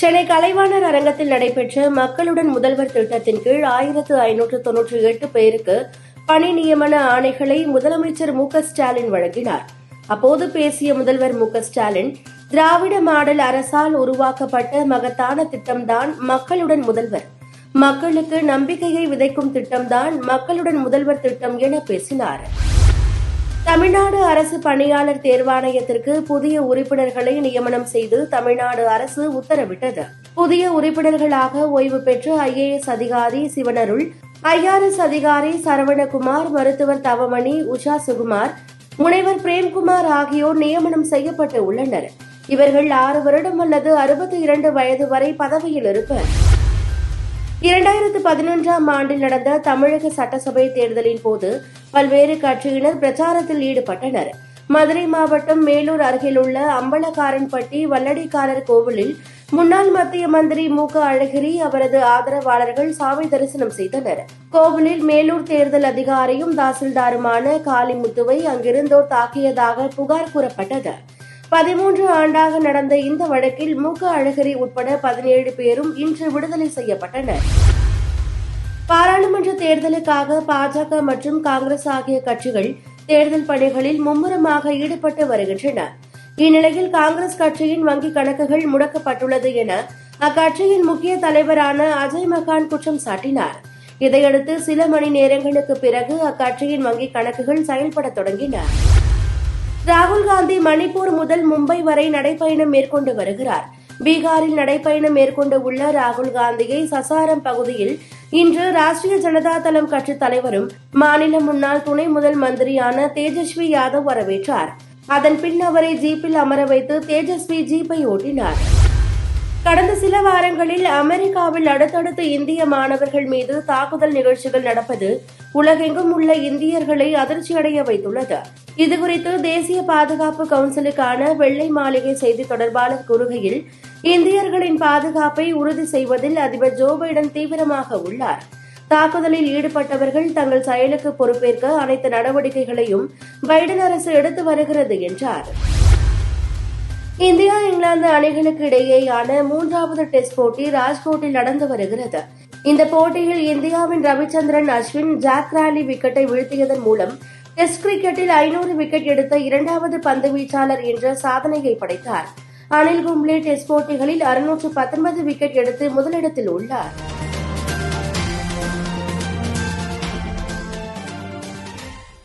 சென்னை கலைவாணர் அரங்கத்தில் நடைபெற்ற மக்களுடன் முதல்வர் திட்டத்தின் கீழ் ஆயிரத்து ஐநூற்று தொன்னூற்றி எட்டு பேருக்கு பணி நியமன ஆணைகளை முதலமைச்சர் மு ஸ்டாலின் வழங்கினார். அப்போது பேசிய முதல்வர் மு ஸ்டாலின் திராவிட மாடல் அரசால் உருவாக்கப்பட்ட மகத்தான திட்டம்தான் மக்களுடன் முதல்வர். மக்களுக்கு நம்பிக்கையை விதைக்கும் திட்டம்தான் மக்களுடன் முதல்வர் திட்டம் என பேசினார். தமிழ்நாடு அரசு பணியாளர் தேர்வாணையத்திற்கு புதிய உறுப்பினர்களை நியமனம் செய்து தமிழ்நாடு அரசு உத்தரவிட்டது. புதிய உறுப்பினர்களாக ஓய்வு பெற்ற ஐஏஎஸ் அதிகாரி சிவனருள் ஐஆர்எஸ் அதிகாரி சரவணகுமார் மருத்துவர் தவமணி உஷா சுகுமார் முனைவர் பிரேம்குமார் ஆகியோர் நியமனம் செய்யப்பட்டு உள்ளனர். இவர்கள் ஆறு வருடம் அல்லது அறுபத்தி இரண்டு வயது வரை பதவியில் இருப்பர். இரண்டாயிரத்து பதினொன்றாம் ஆண்டில் நடந்த தமிழக சட்டசபை தேர்தலின் போது பல்வேறு கட்சியினர் பிரச்சாரத்தில் ஈடுபட்டனர். மதுரை மாவட்டம் மேலூர் அருகிலுள்ள அம்பலக்காரன்பட்டி வல்லடிக்காரர் கோவிலில் முன்னாள் மத்திய மந்திரி மு. க. அழகிரி அவரது ஆதரவாளர்கள் சாமி தரிசனம் செய்தனர். கோவிலில் மேலூர் தேர்தல் அதிகாரியும் தாசில்தாருமான காளிமுத்துவை அங்கிருந்தோர் தாக்கியதாக புகார் கூறப்பட்டது. பதிமூன்று ஆண்டாக நடந்த இந்த வழக்கில் மு க அழகிரி உட்பட பதினேழு பேரும் இன்று விடுதலை செய்யப்பட்டனர். பாராளுமன்ற தேர்தலுக்காக பாஜக மற்றும் காங்கிரஸ் ஆகிய கட்சிகள் தேர்தல் பணிகளில் மும்முரமாக ஈடுபட்டு வருகின்றன. இந்நிலையில் காங்கிரஸ் கட்சியின் வங்கிக் கணக்குகள் முடக்கப்பட்டுள்ளது என அக்கட்சியின் முக்கிய தலைவரான அஜய் மகான் குற்றம் சாட்டினார். இதையடுத்து சில மணி நேரங்களுக்கு பிறகு அக்கட்சியின் வங்கிக் கணக்குகள் செயல்பட தொடங்கின. ராகுல் காந்தி மணிப்பூர் முதல் மும்பை வரை நடைப்பயணம் மேற்கொண்டு வருகிறார். பீகாரில் நடைப்பயணம் மேற்கொண்டு உள்ள ராகுல் காந்தியை சசாரம் பகுதியில் இன்று ராஷ்டிரிய ஜனதா தளம் கட்சித் தலைவரும் மாநில முன்னாள் துணை முதல் மந்திரியான தேஜஸ்வி யாதவ் வரவேற்றார். அதன் பின் அவரை ஜீப்பில் அமர வைத்து தேஜஸ்வி ஜீப்பை ஓட்டினார். கடந்த சில வாரங்களில் அமெரிக்காவில் அடுத்தடுத்து இந்திய மாணவர்கள் மீது தாக்குதல் நிகழ்ச்சிகள் நடப்பது உலகெங்கும் உள்ள இந்தியர்களை அதிர்ச்சியடைய வைத்துள்ளது. இதுகுறித்து தேசிய பாதுகாப்பு கவுன்சிலுக்கான வெள்ளை மாளிகை செய்தி தொடர்பாளர் கூறுகையில் இந்தியர்களின் பாதுகாப்பை உறுதி செய்வதில் அதிபர் ஜோ பைடன் தீவிரமாக உள்ளார். தாக்குதலில் ஈடுபட்டவர்கள் தங்கள் செயலுக்கு பொறுப்பேற்க அனைத்து நடவடிக்கைகளையும் பைடன் அரசு எடுத்து வருகிறது என்றார். இந்தியா இங்கிலாந்து அணிகளுக்கு இடையேயான மூன்றாவது டெஸ்ட் போட்டி ராஜ்கோட்டில் நடந்து வருகிறது. இந்த போட்டியில் இந்தியாவின் ரவிச்சந்திரன் அஸ்வின் ஜாக் ராலி விக்கெட்டை வீழ்த்தியதன் மூலம் டெஸ்ட் கிரிக்கெட்டில் ஐநூறு விக்கெட் எடுத்த இரண்டாவது பந்து வீச்சாளர் என்ற சாதனையை படைத்தார். அனில் கும்ப்ளே டெஸ்ட் போட்டிகளில் அறுநூற்று பத்தொன்பது விக்கெட் எடுத்து முதலிடத்தில் உள்ளார்.